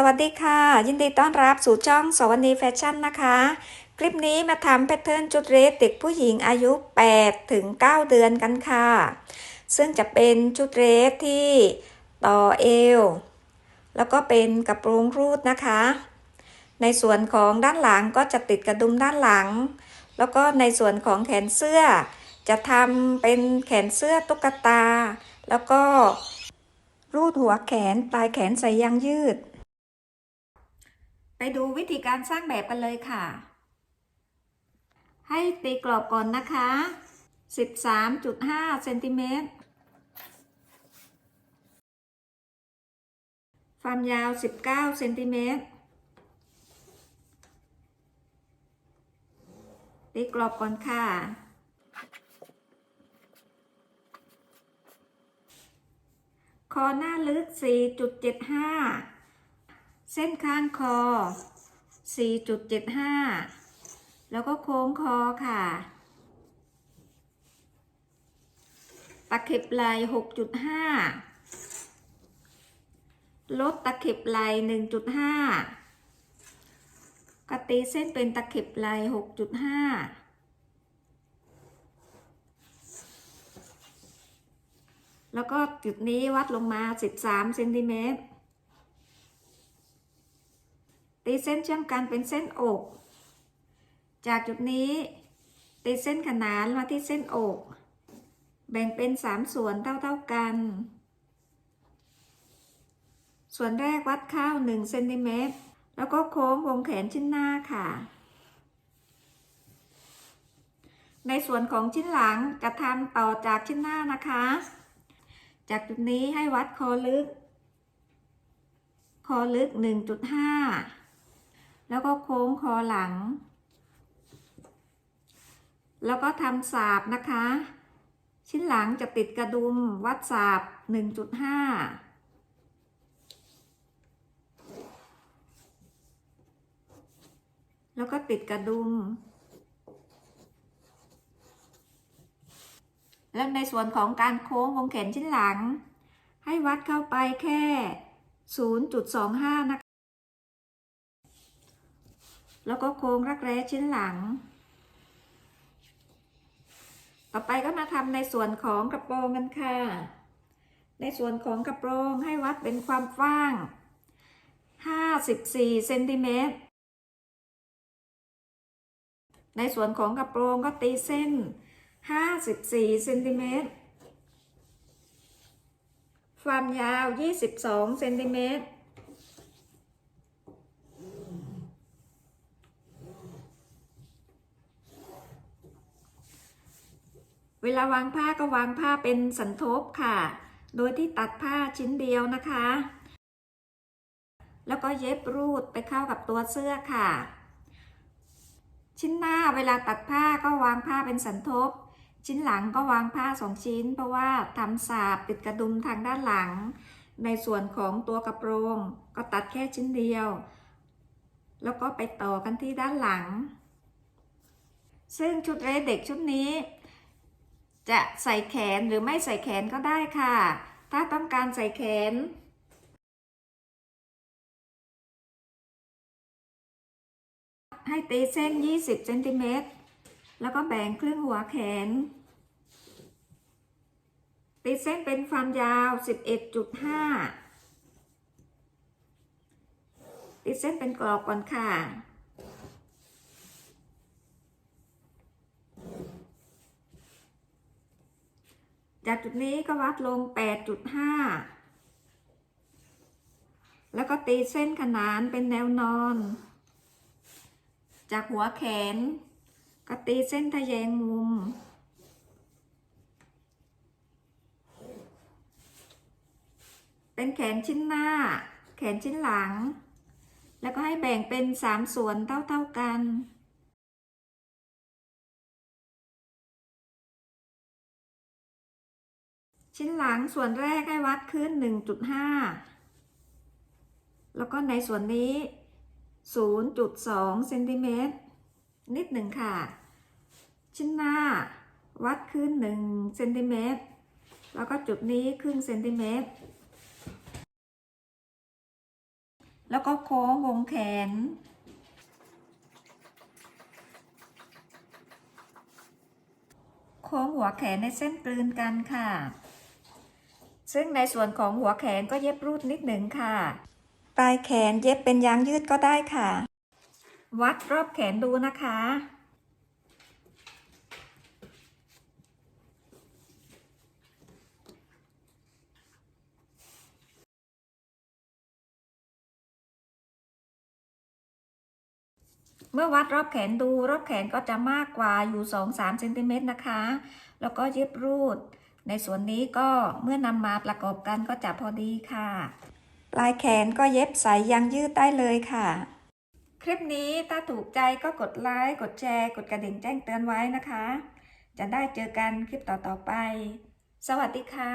สวัสดีค่ะ ยินดีต้อนรับสู่ช่องสวัสดีแฟชั่นนะคะ คลิปนี้มาทำแพทเทิร์นชุดเรสเด็กผู้หญิงอายุ 8 ถึง 9 เดือนกันค่ะ ซึ่งจะเป็นชุดเรสที่ต่อเอว แล้วก็เป็นกระโปรงรูดนะคะ ในส่วนของด้านหลังก็จะติดกระดุมด้านหลัง แล้วก็ในส่วนของแขนเสื้อ จะทำเป็นแขนเสื้อตุ๊กตา แล้วก็รูดหัวแขนปลายแขนใส่ยางยืด ไปดูวิธีการสร้างแบบกันเลยค่ะ ให้ตีกรอบก่อนนะคะ 13.5เซนติเมตรความยาว 19เซนติเมตรตีกรอบก่อนค่ะ คอหน้าลึก 4.75เส้นข้างคอ 4.75 แล้วก็โค้งคอค่ะ ตะเข็บไหล6.5 ลดตะเข็บไหล่1.5 กตีเส้นเป็นตะเข็บไหล6.5แล้วก็จุดนี้วัดลงมา 13เซนติเมตร ตีเส้นเชื่อมกันเป็นเส้นอก จากจุดนี้ตีเส้นขนานมาที่เส้นอก แบ่งเป็น 3 ส่วนเท่าๆกัน ส่วนแรกวัดข้าว1เซนติเมตรแล้วก็โค้งวงแขนชิ้นหน้าค่ะ ในส่วนของชิ้นหลังจะทำต่อจากชิ้นหน้านะคะ จากจุดนี้ให้วัดคอลึก คอลึก 1.5 แล้วก็โค้งคอหลัง แล้วก็ทำสาบนะคะ ชิ้นหลังจะติดกระดุมวัดสาบ 1.5แล้วก็ติดกระดุม แล้วในส่วนของการโค้งวงแขนชิ้นหลัง ให้วัดเข้าไปแค่ 0.25 นะคะ แล้วก็โค้งรักแร้ชิ้นหลัง ต่อไปก็มาทำในส่วนของกระโปรงกันค่ะ ในส่วนของกระโปรงให้วัดเป็นความกว้าง 54เซนติเมตร ในส่วนของกระโปรงก็ตีเส้น 54เซนติเมตร ความยาว 22เซนติเมตร เวลาวางผ้าก็วางผ้าเป็นสันทบค่ะ โดยที่ตัดผ้าชิ้นเดียวนะคะ แล้วก็เย็บรูดไปเข้ากับตัวเสื้อค่ะ ชิ้นหน้าเวลาตัดผ้าก็วางผ้าเป็นสันทบ ชิ้นหลังก็วางผ้าสองชิ้น เพราะว่าทำสาบติดกระดุมทางด้านหลัง ในส่วนของตัวกระโปรง ก็ตัดแค่ชิ้นเดียว แล้วก็ไปต่อกันที่ด้านหลัง ซึ่งชุดเรสเด็กชุดนี้ จะใส่แขนหรือไม่ใส่แขนก็ได้ค่ะ ถ้าต้องการใส่แขน ให้ตีเส้น 20เซนติเมตรแล้วก็แบ่งครึ่งหัวแขน ตีเส้นเป็นความยาว 11.5 ตีเส้นเป็นกรอบก่อนค่ะ จากจุดนี้ก็วัดลง 8.5 แล้วก็ตีเส้นขนานเป็นแนวนอน จากหัวแขน ก็ตีเส้นทะแยงมุม เป็นแขนชิ้นหน้า แขนชิ้นหลัง แล้วก็ให้แบ่งเป็น 3 ส่วนเท่า ๆกัน ชิ้นหลังส่วนแรกให้วัดขึ้น 1.5 แล้วก็ในส่วนนี้ 0.2เซนติเมตรนิดหนึ่งค่ะ ชิ้นหน้าวัดขึ้น1เซนติเมตรแล้วก็จุดนี้ครึ่งเซนติเมตร แล้วก็โค้งวงแขน โค้งหัวแขนในเส้นกลืนกันค่ะ ซึ่งในส่วนของหัวแขนก็เย็บรูดนิดหนึ่งค่ะ ปลายแขนเย็บเป็นยางยืดก็ได้ค่ะ วัดรอบแขนดูนะคะ เมื่อวัดรอบแขนดูรอบแขนก็จะมากกว่าอยู่ 2-3เซนติเมตรนะคะ แล้วก็เย็บรูด ในส่วนนี้ก็เมื่อนำมาประกอบกันก็จะพอดีค่ะ ปลายแขนก็เย็บใส่ยางยืดได้เลยค่ะ คลิปนี้ถ้าถูกใจก็กดไลค์กดแชร์ กดกระดิ่งแจ้งเตือนไว้นะคะ จะได้เจอกันคลิปต่อๆไป สวัสดีค่ะ